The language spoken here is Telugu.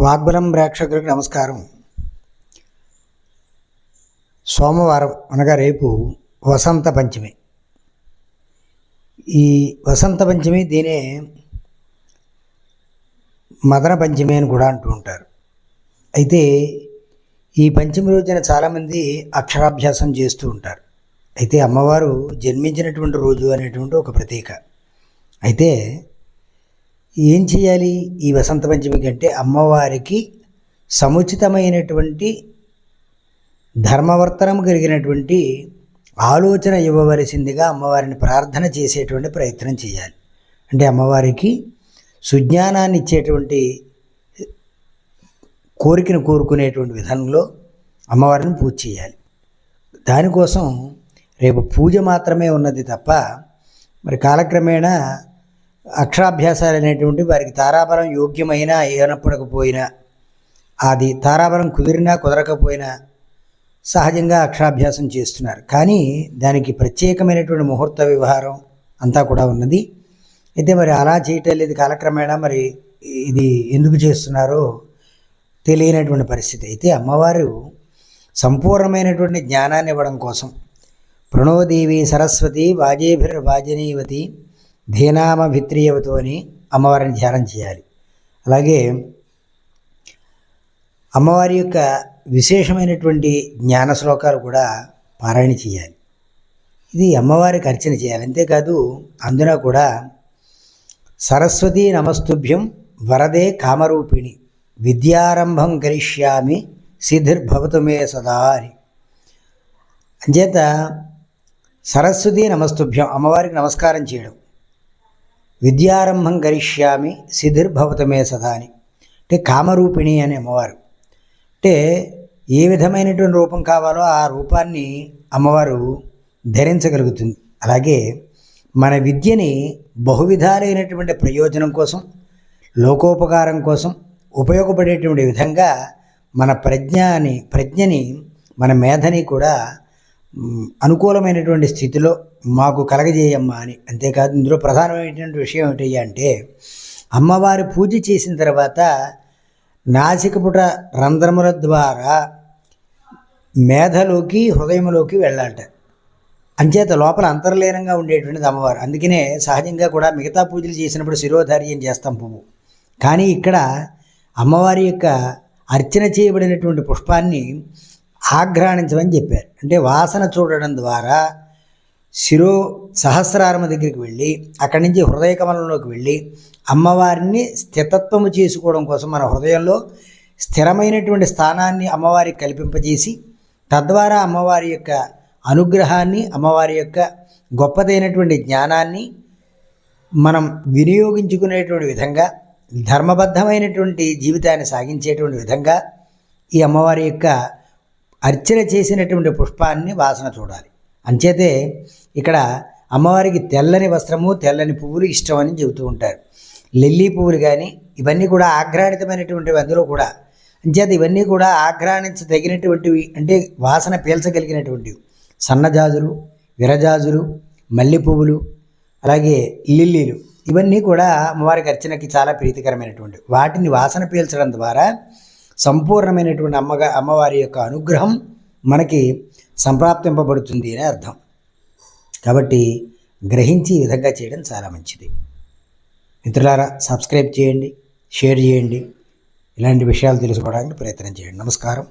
వాగ్బలం ప్రేక్షకులకు నమస్కారం. సోమవారం అనగా రేపు వసంత పంచమి. ఈ వసంత పంచమి దీనే మదన పంచమి అని కూడా అంటూ ఉంటారు. అయితే ఈ పంచమి రోజున చాలామంది అక్షరాభ్యాసం చేస్తూ ఉంటారు. అయితే అమ్మవారు జన్మించినటువంటి రోజు అనేటువంటి ఒక ప్రతీక. అయితే ఏం చేయాలి? ఈ వసంత పంచమి కంటే అమ్మవారికి సముచితమైనటువంటి ధర్మవర్తనం కలిగినటువంటి ఆలోచన ఇవ్వవలసిందిగా అమ్మవారిని ప్రార్థన చేసేటువంటి ప్రయత్నం చేయాలి. అంటే అమ్మవారికి సుజ్ఞానాన్ని ఇచ్చేటువంటి కోరికను కోరుకునేటువంటి విధానంలో అమ్మవారిని పూజ చేయాలి. దానికోసం రేపు పూజ మాత్రమే ఉన్నది తప్ప మరి కాలక్రమేణా అక్షరాభ్యాసాలు అనేటువంటి వారికి తారాబలం యోగ్యమైన ఏనప్పడకపోయినా అది తారాబలం కుదిరినా కుదరకపోయినా సహజంగా అక్షరాభ్యాసం చేస్తున్నారు. కానీ దానికి ప్రత్యేకమైనటువంటి ముహూర్త వ్యవహారం అంతా కూడా ఉన్నది. అయితే మరి అలా చేయటం లేదు. కాలక్రమేణా మరి ఇది ఎందుకు చేస్తున్నారో తెలియనటువంటి పరిస్థితి. అయితే అమ్మవారు సంపూర్ణమైనటువంటి జ్ఞానాన్ని ఇవ్వడం కోసం ప్రణోదేవి సరస్వతి వాజేభిర్ వాజనీవతి ధీనామ భిత్రియవతోని అమ్మవారిని ధ్యానం చేయాలి. అలాగే అమ్మవారి యొక్క విశేషమైనటువంటి జ్ఞాన శ్లోకాలు కూడా పారాయణ చేయాలి. ఇది అమ్మవారికి అర్చన చేయాలి. అంతేకాదు అందున కూడా సరస్వతి నమస్తుభ్యం వరదే కామరూపిణి విద్యారంభం కరిష్యామి సిద్ధిర్భవతమే సదా అని. అంచేత సరస్వతి నమస్తుభ్యం అమ్మవారికి నమస్కారం చేయడం విద్యారంభం కరిష్యామి సిద్ధిర్భవతమే సదా అని అంటే కామరూపిణి అని అమ్మవారు. అంటే ఏ విధమైనటువంటి రూపం కావాలో ఆ రూపాన్ని అమ్మవారు ధరించగలుగుతుంది. అలాగే మన విద్యని బహువిధాలైనటువంటి ప్రయోజనం కోసం లోకోపకారం కోసం ఉపయోగపడేటువంటి విధంగా మన ప్రజ్ఞని ప్రజ్ఞని మన మేధని కూడా అనుకూలమైనటువంటి స్థితిలో మాకు కలగజేయమ్మా అని. అంతేకాదు ఇందులో ప్రధానమైనటువంటి విషయం ఏమిటయ్యా అంటే అమ్మవారి పూజ చేసిన తర్వాత నాసికపుట రంధ్రముల ద్వారా మేధలోకి హృదయంలోకి వెళ్ళాలట. అంచేత లోపల అంతర్లీనంగా ఉండేటువంటిది అమ్మవారు. అందుకనే సహజంగా కూడా మిగతా పూజలు చేసినప్పుడు శిరోధార్యం చేస్తాం పువ్వు. కానీ ఇక్కడ అమ్మవారి యొక్క అర్చన చేయబడినటువంటి పుష్పాన్ని ఆఘ్రాణించమని చెప్పారు. అంటే వాసన చూడడం ద్వారా శిరో సహస్రారమ దగ్గరికి వెళ్ళి అక్కడి నుంచి హృదయ కమలంలోకి వెళ్ళి అమ్మవారిని స్థితత్వము చేసుకోవడం కోసం మన హృదయంలో స్థిరమైనటువంటి స్థానాన్ని అమ్మవారికి కల్పింపజేసి తద్వారా అమ్మవారి యొక్క అనుగ్రహాన్ని అమ్మవారి యొక్క గొప్పదైనటువంటి జ్ఞానాన్ని మనం వినియోగించుకునేటువంటి విధంగా ధర్మబద్ధమైనటువంటి జీవితాన్ని సాగించేటువంటి విధంగా ఈ అమ్మవారి యొక్క అర్చన చేసినటువంటి పుష్పాన్ని వాసన చూడాలి. అంచేతే ఇక్కడ అమ్మవారికి తెల్లని వస్త్రము తెల్లని పువ్వులు ఇష్టం అని చెబుతూ ఉంటారు. లిల్లీ పువ్వులు కానీ ఇవన్నీ కూడా ఆఘ్రాణితమైనటువంటివి అందులో కూడా. అంచేత ఇవన్నీ కూడా ఆఘ్రాణించదగినటువంటివి అంటే వాసన పీల్చగలిగినటువంటివి. సన్నజాజులు విరజాజులు మల్లె పువ్వులు అలాగే లిల్లీలు ఇవన్నీ కూడా అమ్మవారికి అర్చనకి చాలా ప్రీతికరమైనటువంటి వాటిని వాసన పీల్చడం ద్వారా సంపూర్ణమైనటువంటి అమ్మగా అమ్మవారి యొక్క అనుగ్రహం మనకి సంప్రాప్తింపబడుతుంది అని అర్థం. కాబట్టి గ్రహించి ఈ విధంగా చేయడం చాలా మంచిది. మిత్రులారా సబ్స్క్రైబ్ చేయండి షేర్ చేయండి. ఇలాంటి విషయాలు తెలుసుకోవడానికి ప్రయత్నం చేయండి. నమస్కారం.